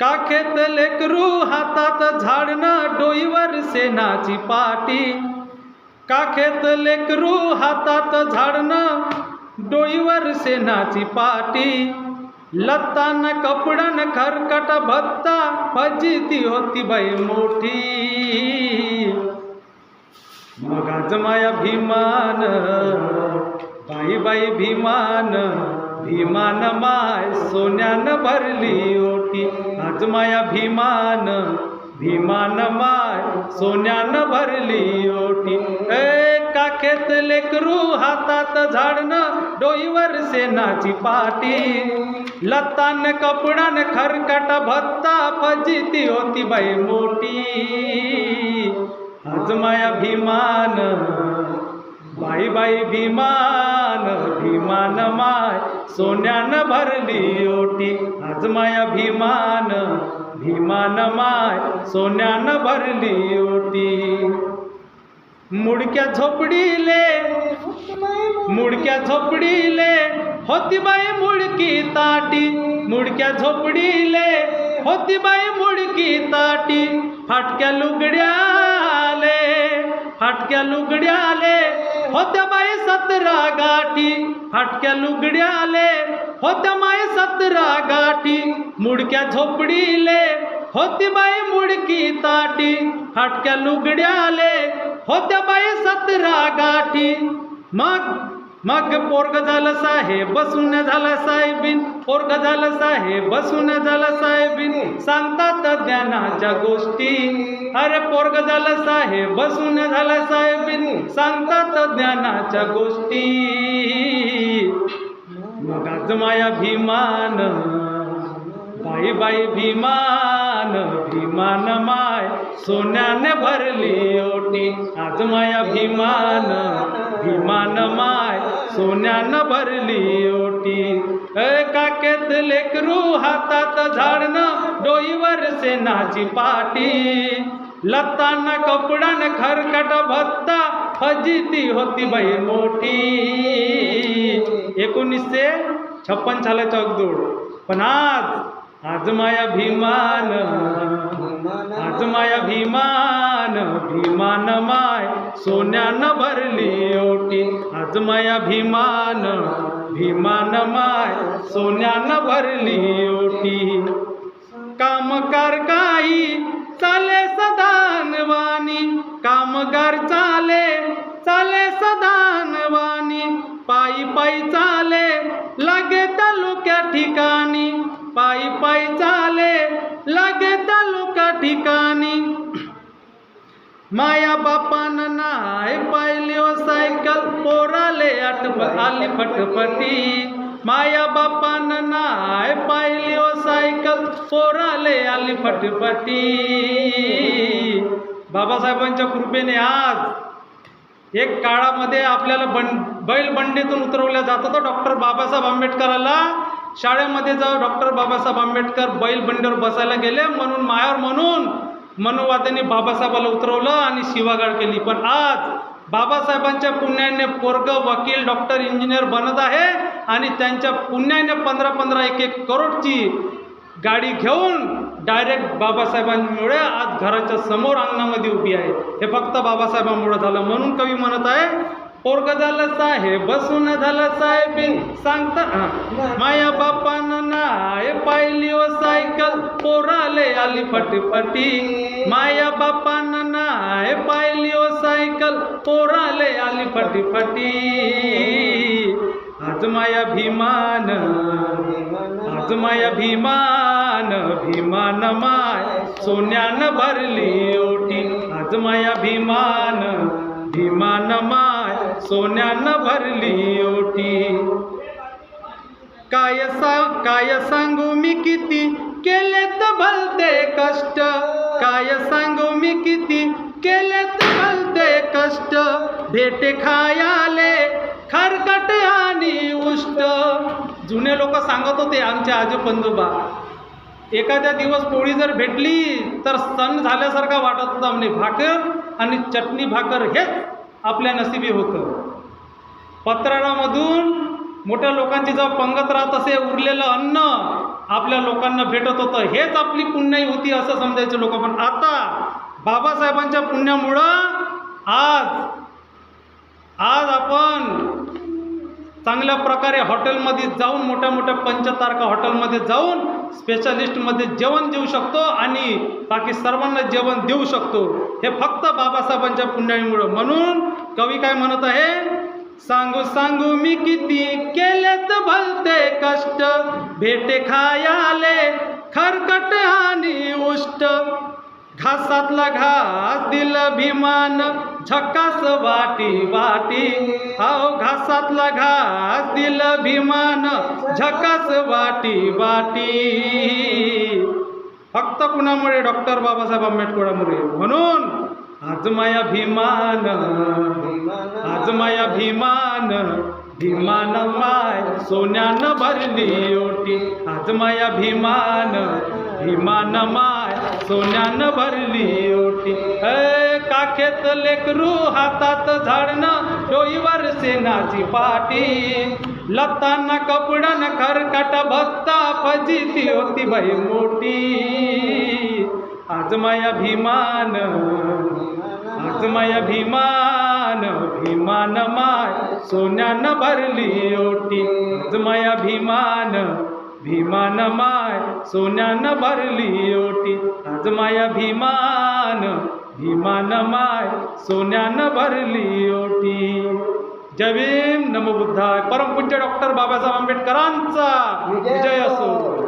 काखेत लेकरू हातात झाडणं डोईवर सेनाची पाटी. काखेत लेकरू हातात झाडणं डोईवर सेनाची पाटी. लत्तान कपडन खरकट भत्ता फजिती होती बाई मोठी. मग आज माया भीमान बाई बाई भीमान भीमान माय सोन्यान भरली ओटी. आज माया भीमान भीमान माय सोन्यान भरली ओटी. ए काखेत लेकरू हातात झाडणं डोईवर सेनाची पाटी. लतान कपडान खरकट भत्ता फजिती होती बाई मोठी. आज माया भीमान बाई बाई भीमान. भीमान माय. सोन्यान भरली ओटी. आज माया भीमान भीमान माय. सोन्यान भरली ओटी. मुडक्या झोपडीले मुडक्या झोपडीले होती बाई मुडकी ताटी. मुडक्या झोपडीले होती बाई मुडकी ताटी. फाटक्या लुगड्याले फाटक्या लुगड्याले होत्या बाई सतरा गाठी. फाटक्या लुगड्याले होत्या माय सतरा गाठी. मुडक्या झोपडीले. होती बाई मुडकी ताटी. फाटक्या लुगड्याले होत्या बाई सतरा गाठी. मग मग पोरग झालं साहेब बसून झालं साहेबीन. पोरग झालं साहेब बसून झालं साहेबीन. सांगतात ज्ञानाच्या गोष्टी. अरे पोरग झालं साहेब बसून झालं साहेब सांगतात ज्ञानाच्या गोष्टी. मग आज माया भीमान बाई बाई भीमान भीमान माय. सोन्याने भरली ओटी आज माया भीमान भीमान माय. सोन्यानं भरली ओटी. काकेत लेकरू हातात झाडणं डोईवर सेनाची पाटी. लत्ताना कपडान खरकट भत्ता फजिती होती बाई मोठी. एकोणीसशे छप्पन सालाच्या अगदोड. पण आज आज माया भीमान आज माया भीमान भीमान माय सोन्यानं भरली ओटी. आज माया भीमान भीमान माय सोन्यानं भरली ओटी. माया बापान नाय पाहिली ओ सायकल पोराले आठव आली फटफटी. माया बापान नाय पाहिली ओ सायकल पोराले आली फटफटी. बाबासाहेबांच्या कृपेने आज एक काळामध्ये आपल्याला बंड बैल बंडीतून उतरवल्या जात होतं डॉक्टर बाबासाहेब आंबेडकराला. शाळेमध्ये जाऊ डॉक्टर बाबासाहेब आंबेडकर बैल बंडीवर बसायला गेले म्हणून मायावर म्हणून मनुवाद्यांनी बाबासाहेबाला उतरवलं आणि शिवागाड केली. पण आज बाबासाहेबांच्या पुण्याने पोरग वकील डॉक्टर इंजिनियर बनत आहे आणि त्यांच्या पुण्याने पंधरा पंधरा एक एक करोडची गाडी घेऊन डायरेक्ट बाबासाहेबांमुळे आज घराच्या समोर अंगणामध्ये उभी आहे. हे फक्त बाबासाहेबांमुळे झालं. म्हणून कवी म्हणत आहे पोरग झालं साहेब बसून झालं साहेबीन. सांगता माया बापान नाय पाहिली ओ सायकल पोराले आली फटफटी. माया बापान नाय पाहिली ओ सायकल पोराले आली फटफटी. आज माया भीमान आज माया भीमान भीमान माय सोन्यानं भरली ओटी. आज माया भीमान भीमान माय. सोन्यानं भरली ओटी. काय सा काय सांगू मी किती? केलेत भलते कष्ट. काय सांगू मी किती? केलेत भलते कष्ट. भेटे खायाले खरकट आणि उष्ट. जुने लोक सांगत होते आमचे आजो पंजोबा एखाद्या दिवस पोळी जर भेटली तर सण झाल्यासारखा वाटत होता म्हणजे भाकर आणि चटणी भाकर हेच. आपल्या नसिबी होतं. पत्राळामधून मोठ्या लोकांची जेव्हा पंगत राहत असे उरलेलं अन्न आपल्या लोकांना भेटत होतं हेच आपली पुण्याई होती असं समजायचे लोक. पण आता बाबासाहेबांच्या पुण्यामुळं आज आज आपण चांगल्या प्रकारे हॉटेलमध्ये जाऊन मोठ्या मोठ्या पंचतारका हॉटेलमध्ये जाऊन स्पेशलिस्टमध्ये जेवण देऊ शकतो आणि बाकी सर्वांना जेवण देऊ शकतो. हे फक्त बाबासाहेबांच्या पुण्यामुळं. म्हणून कवी काय म्हणत आहे? सांगू सांगू मी किती केलेत भलते कष्ट. भेटे खायाले घासातला घास दिल भीमान झकास वाटी वाटी. अहो घासातला घास दिलं भीमान झकास वाटी वाटी. फक्त कुणामुळे? डॉक्टर बाबासाहेब आंबेडकरांमुळे म्हणून आज माया भीमान आज माया भीमान भीमान माय सोन्यानं भरली ओटी. आज माया भीमान भीमान माय सोन्यानं भरली ओटी. काखेत लेकरू हातात झाडणं डोईवर सेनाची पाटी. लताना कपडन खरकट भत्ता फजिती होती बाई मोठी. आज माया भीमान आज माया भीमान भीमान माय. सोन्यानं भरली ओटी आज माया भीमान भीमान माय सोन्यानं भरली ओटी. आज माया भीमान भीमान माय सोन्यानं भरली ओटी. जय भीम. नमो बुद्धाय. परमपूज्य डॉक्टर बाबासाहेब आंबेडकरांचा. विजय असो.